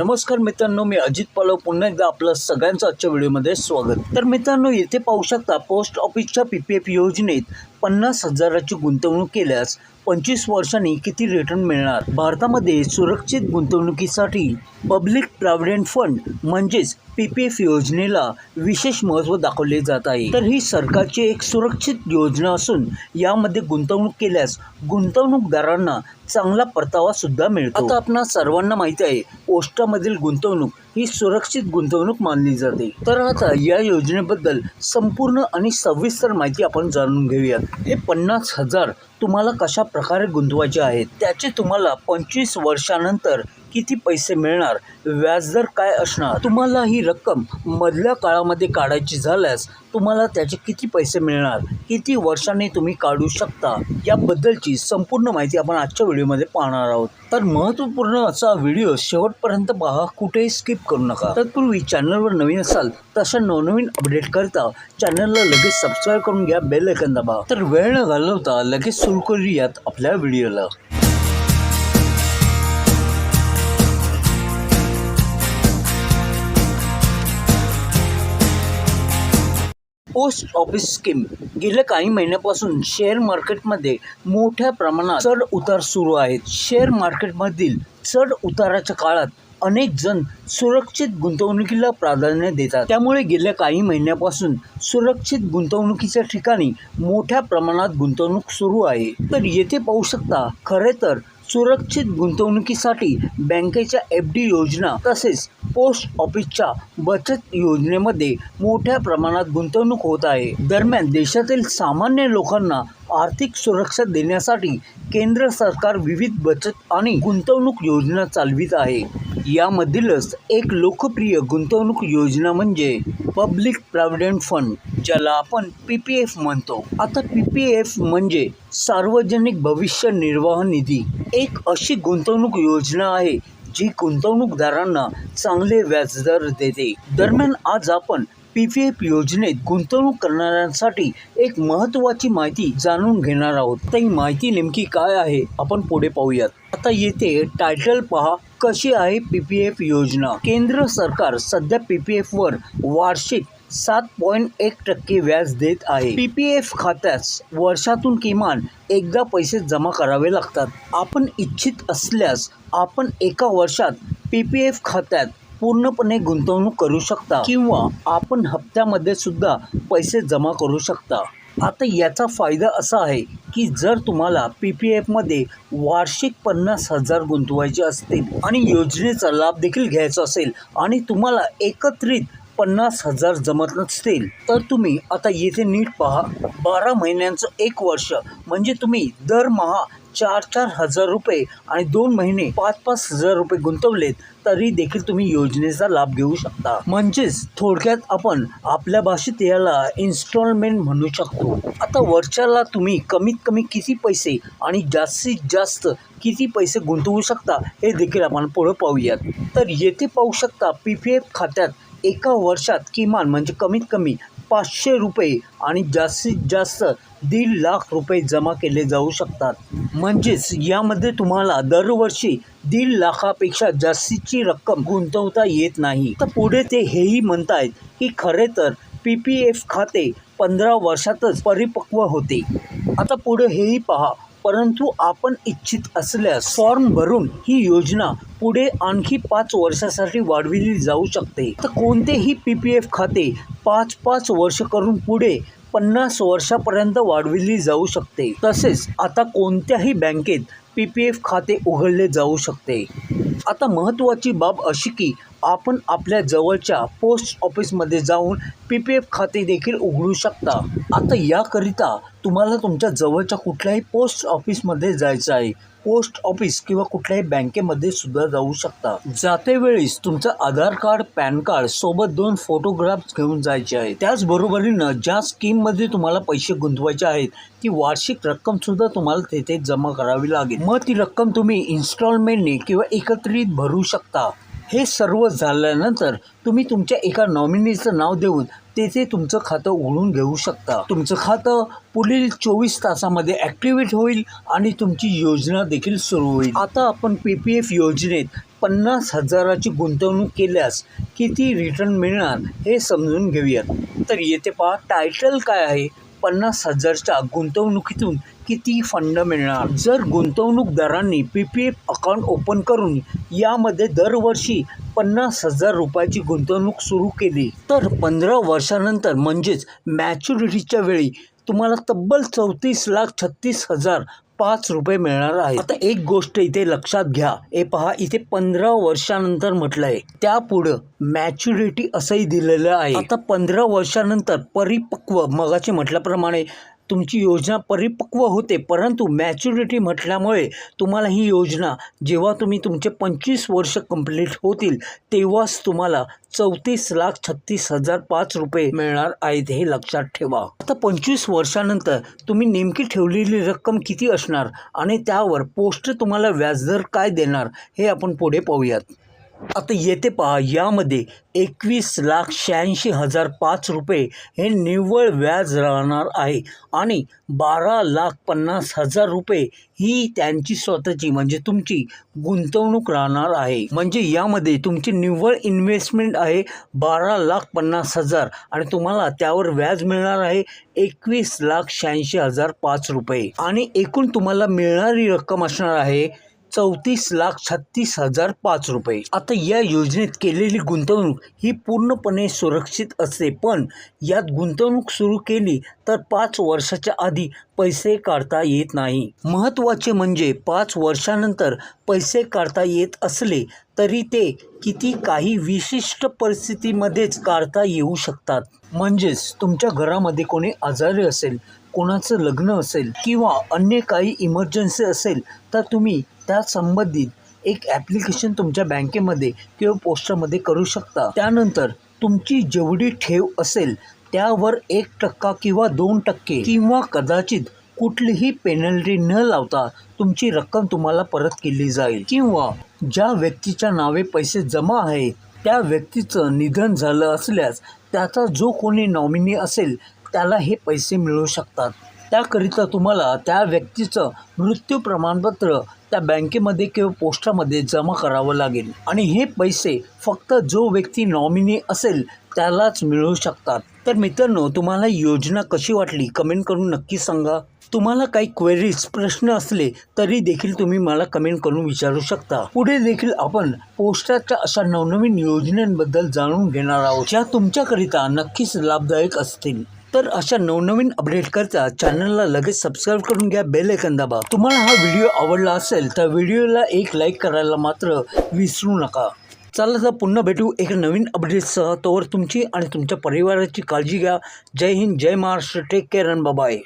नमस्कार मित्रांनो मी अजित पालव. पुन्हा एकदा आपलं सगळ्यांचं आजच्या व्हिडिओमध्ये स्वागत. तर मित्रांनो येथे पाहू शकता पोस्ट ऑफिसच्या पी पी एफ योजनेत पन्नास हजाराची गुंतवणूक केल्यास पंचवीस वर्षांनी किती रिटर्न मिळणार? भारतामध्ये सुरक्षित गुंतवणुकीसाठी पब्लिक प्रॉव्हिडंट फंड म्हणजेच पी पी एफ योजनेला विशेष महत्त्व दाखवले जात आहे. तर ही सरकारची एक सुरक्षित योजना असून यामध्ये गुंतवणूक केल्यास गुंतवणूकदारांना चांगला परतावा सुद्धा मिळतो. आता आपणा सर्वांना माहिती आहे पोस्टामधील गुंतवणूक ही सुरक्षित गुंतवणूक मानली जाते. तर आता या योजनेबद्दल संपूर्ण आणि सविस्तर माहिती आपण जाणून घेऊयात. हे पन्नास हजार तुम्हाला कशा प्रकारे गुंतवायचे आहेत? त्याचे तुम्हाला पंचवीस वर्षानंतर किती पैसे मिळणार व्याजदर काय असणार? तुम्हाला ही रक्कम मधल्या काळामध्ये काढायची झाल्यास तुम्हाला त्याचे किती पैसे मिळणार? किती वर्षांनी तुम्ही काढू शकता? याबद्दलची संपूर्ण माहिती आपण आजच्या व्हिडिओमध्ये पाहणार आहोत. तर महत्त्वपूर्ण असा व्हिडिओ शेवटपर्यंत पहा कुठेही स्किप करू नका. तत्पूर्वी चॅनलवर नवीन असाल तशा नवनवीन अपडेट करता चॅनलला लगेच सबस्क्राईब करून घ्या बेल ऐकन दाबा. तर वेळ न घालवता लगेच सुरू करूयात आपल्या व्हिडिओला. Post office scheme. गेल्या काही महिन्यापासून शेअर मार्केटमध्ये मोठ्या प्रमाणात चढ उतार सुरू आहेत. शेअर मार्केटमधील चढ उताराच्या काळात अनेक जण सुरक्षित गुंतवणुकीला प्राधान्य देतात. त्यामुळे गेल्या काही महिन्यापासून सुरक्षित गुंतवणुकीच्या ठिकाणी मोठ्या प्रमाणात गुंतवणूक सुरू आहे. तर येथे पाहू शकता खरे तर सुरक्षित गुंतवणुकीसाठी बँकेच्या एफ डी योजना तसेच पोस्ट ऑफिसच्या बचत योजनेमध्ये मोठ्या प्रमाणात गुंतवणूक होत आहे. दरम्यान देशातील सामान्य लोकांना आर्थिक सुरक्षा देण्यासाठी केंद्र सरकार विविध बचत आणि गुंतवणूक योजना चालवित आहे. यामधीलच एक लोकप्रिय गुंतवणूक योजना म्हणजे पब्लिक प्रॉव्हिडंट फंड ज्याला आपण पी पी एफ म्हणतो. आता पी पी एफ म्हणजे सार्वजनिक भविष्य निर्वाह निधी. एक अशी गुंतवणूक योजना आहे जी गुंतवणूकदारांना चांगले व्याजदर देते. दरम्यान आज आपण पी पी एफ योजनेत गुंतवणूक करणाऱ्यांसाठी एक महत्त्वाची माहिती जाणून घेणार आहोत. तर ही माहिती नेमकी काय आहे आपण पुढे पाहूयात. आता येथे टायटल पहा. कशी आहे पी पी एफ योजना? केंद्र सरकार सध्या पी पी एफवर वार्षिक सात पॉईंट एक टक्के व्याज देत आहे. पी पी एफ खात्यास वर्षातून किमान एकदा पैसे जमा करावे लागतात. आपण इच्छित असल्यास आपण एका वर्षात पी पी एफ खात्यात पूर्णपणे गुंतवणूक करू शकता किंवा आपण हप्त्यामध्ये सुद्धा पैसे जमा करू शकता. आता याचा फायदा असा आहे की जर तुम्हाला पी पी एफमध्ये वार्षिक पन्नास हजार गुंतवायचे असतील आणि योजनेचा लाभ देखील घ्यायचा असेल आणि तुम्हाला एकत्रित पन्नास हजार जमत नसतील तर तुम्ही आता येथे नीट पहा. बारा महिन्यांचं एक वर्ष म्हणजे तुम्ही दरमहा चार चार हजार रुपये आणि दोन महिने पाच पाच हजार रुपये गुंतवलेत तरी देखील तुम्ही योजनेचा लाभ घेऊ शकता. म्हणजेच थोडक्यात आपण आपल्या भाषेत याला इन्स्टॉलमेंट म्हणू शकतो. आता वर्षाला तुम्ही कमीत कमी किती पैसे आणि जास्तीत जास्त किती पैसे गुंतवू शकता हे देखील आपण पुढं पाहूयात. तर येथे पाहू शकता पी पी एफ खात्यात एका वर्षात किमान म्हणजे कमीत कमी पाचशे रुपये आणि जास्तीत जास्त दीड लाख रुपये जमा केले जाऊ शकतात. म्हणजेच यामध्ये तुम्हाला दरवर्षी दीड लाखापेक्षा जास्तीची रक्कम गुंतवता येत नाही. तर पुढे ते हेही म्हणतायत की खरे तर पी पी एफ खाते पंधरा वर्षातच परिपक्व होते. आता पुढे हेही पहा. परंतु आपण इच्छित असल्यास फॉर्म भरून ही योजना पुढे आणखी पाच वर्षासाठी वाढविली जाऊ शकते. तर कोणतेही पी पी एफ खाते पाच पाच वर्ष करून पुढे पन्नास वर्षापर्यंत वाढविली जाऊ शकते. तसेच आता कोणत्याही बँकेत पी पी एफ खाते उघडले जाऊ शकते. आता महत्त्वाची बाब अशी की आपण आपल्या जवळच्या पोस्ट ऑफिसमध्ये जाऊन पी पी एफ खाते देखील उघडू शकता. आता याकरिता तुम्हाला तुमच्या जवळच्या कुठल्याही पोस्ट ऑफिसमध्ये जायचं आहे. पोस्ट ऑफिस किंवा कुठल्याही बँकेमध्ये सुद्धा जाऊ शकता. जाते वेळेस तुमचं आधार कार्ड पॅन कार्ड सोबत दोन फोटोग्राफ्स घेऊन जायचे आहे. त्याचबरोबरीनं ज्या स्कीममध्ये तुम्हाला पैसे गुंतवायचे आहेत ती वार्षिक रक्कम सुद्धा तुम्हाला तेथे जमा करावी लागेल. मग ती रक्कम तुम्ही इन्स्टॉलमेंटने किंवा एकत्रित भरू शकता. हे सर्व झाल्यानंतर तुम्ही तुमच्या एका नॉमिनीचं नाव देऊन तेथे तुमचं खातं उघडून घेऊ शकता. तुमचं खातं पुढील चोवीस तासामध्ये ॲक्टिवेट होईल आणि तुमची योजना देखील सुरू होईल. आता आपण पी पी एफ योजनेत पन्नास हजाराची गुंतवणूक केल्यास किती रिटर्न मिळणार हे समजून घेऊयात. तर येथे पहा टायटल काय आहे? पन्नास हजारच्या गुंतवणुकीतून किती फंड मिळणार? जर गुंतवणूकदारांनी P P F account open करून यामध्ये दरवर्षी पन्नास हजार रुपयाची गुंतवणूक सुरू केली तर पंधरा वर्षानंतर म्हणजेच मॅच्युरिटीच्या वेळी तुम्हाला तब्बल चौतीस लाख छत्तीस हजार पाच रुपये मिळणार आहे आता एक गोष्ट इथे लक्षात घ्या. हे पहा इथे पंधरा वर्षानंतर म्हटलंय. त्यापुढं मॅच्युरिटी असंही दिलेलं आहे. आता पंधरा वर्षानंतर परिपक्व मगाचे म्हटल्याप्रमाणे तुमची योजना परिपक्व होते परंतु मॅच्युरिटी म्हटल्यामुळे तुम्हाला ही योजना जेव्हा तुम्ही तुमचे पंचवीस वर्ष कंप्लीट होतील तेव्हाच तुम्हाला चौतीस लाख छत्तीस हजार पाच रुपये मिळणार आहेत हे लक्षात ठेवा. आता पंचवीस वर्षानंतर तुम्ही नेमकी ठेवलेली रक्कम किती असणार आणि त्यावर पोस्ट तुम्हाला व्याजदर काय देणार हे आपण पुढे पाहूयात. आता येते पहा यामध्ये एकवीस लाख शहाऐंशी हजार पाच रुपये हे निव्वळ व्याज राहणार आहे आणि बारा लाख पन्नास हजार रुपये ही त्यांची स्वतःची म्हणजे तुमची गुंतवणूक राहणार आहे. म्हणजे यामध्ये तुमची निव्वळ इन्व्हेस्टमेंट आहे बारा लाख पन्नास हजार आणि तुम्हाला त्यावर व्याज मिळणार आहे एकवीस लाख शहाऐंशी हजार पाच रुपये. आणि एकूण तुम्हाला मिळणारी रक्कम असणार आहे चौतीस लाख छत्तीस हजार पाच रुपये. आता या योजनेत केलेली गुंतवणूक ही पूर्णपणे सुरक्षित असते पण यात गुंतवणूक सुरू केली तर पाच वर्षाच्या आधी पैसे काढता येत नाही. महत्त्वाचे म्हणजे पाच वर्षानंतर पैसे काढता येत असले तरी ते किती काही विशिष्ट परिस्थितीमध्येच काढता येऊ शकतात. म्हणजेच तुमच्या घरामध्ये कोणी आजारी असेल कोणाचं लग्न असेल किंवा अन्य काही इमर्जन्सी असेल तर तुम्ही त्या संबंधित एक ॲप्लिकेशन तुमच्या बँकेमध्ये किंवा पोस्टामध्ये करू शकता. त्यानंतर तुमची जेवढी ठेव असेल त्यावर एक टक्का किंवा दोन टक्के किंवा कदाचित कुठलीही पेनल्टी न लावता तुमची रक्कम तुम्हाला परत केली जाईल. किंवा ज्या व्यक्तीच्या नावे पैसे जमा आहे त्या व्यक्तीचं निधन झालं असल्यास त्याचा जो कोणी नॉमिनी असेल त्याला हे पैसे मिळू शकतात. त्याकरिता तुम्हाला त्या व्यक्तीचं मृत्यू प्रमाणपत्र त्या बँकेमध्ये किंवा पोस्टामध्ये जमा करावं लागेल. आणि हे पैसे फक्त जो व्यक्ती नॉमिनी असेल त्यालाच मिळू शकतात. तर मित्रांनो तुम्हाला योजना कशी वाटली? कमेंट करून नक्की सांगा. तुम्हाला काही क्वेरीज प्रश्न असले तरी देखील तुम्ही मला कमेंट करून विचारू शकता. पुढे देखील आपण पोस्टाच्या अशा नवनवीन योजनांबद्दल जाणून घेणार आहोत ज्या तुमच्याकरिता नक्कीच लाभदायक असतील. तर अशा नवनवीन अपडेट करता चॅनलला लगेच सबस्क्राईब करून घ्या बेल ऐकन दाबा. तुम्हाला हा व्हिडिओ आवडला असेल तर व्हिडिओला एक लाईक करायला मात्र विसरू नका. चला तर पुन्हा भेटू एक नवीन अपडेटसह तोवर तुमची आणि तुमच्या परिवाराची काळजी घ्या. Jai Hind Jai Maharashtra. Take care and bye